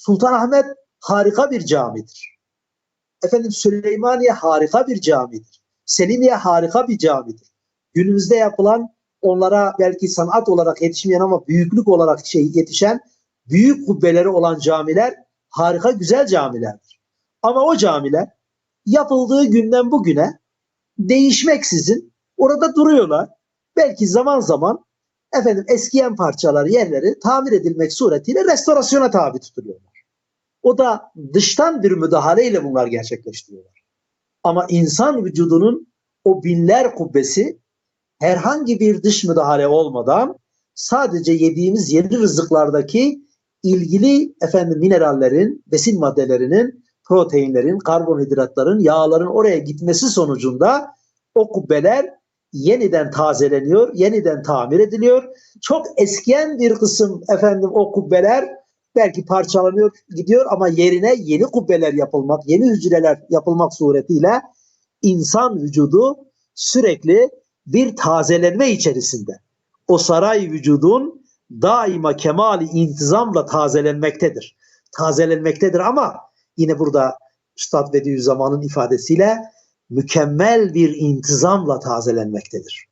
Sultanahmet harika bir camidir. Efendim Süleymaniye harika bir camidir. Selimiye harika bir camidir. Günümüzde yapılan onlara belki sanat olarak yetişmeyen ama büyüklük olarak şey yetişen büyük kubbeleri olan camiler harika güzel camilerdir. Ama o camiler yapıldığı günden bugüne değişmeksizin orada duruyorlar. Belki zaman zaman efendim eskiyen parçalar yerleri tamir edilmek suretiyle restorasyona tabi tutuluyorlar. O da dıştan bir müdahaleyle bunlar gerçekleştiriyorlar. Ama insan vücudunun o binler kubbesi herhangi bir dış müdahale olmadan sadece yediğimiz yeni rızıklardaki ilgili efendim minerallerin, besin maddelerinin, proteinlerin, karbonhidratların, yağların oraya gitmesi sonucunda o kubbeler yeniden tazeleniyor, yeniden tamir ediliyor. Çok eskiyen bir kısım efendim o kubbeler belki parçalanıyor, gidiyor ama yerine yeni kubbeler yapılmak, yeni hücreler yapılmak suretiyle insan vücudu sürekli bir tazelenme içerisinde. O saray vücudun daima kemali intizamla tazelenmektedir. Tazelenmektedir ama yine burada Üstad Bediüzzaman'ın ifadesiyle mükemmel bir intizamla tazelenmektedir.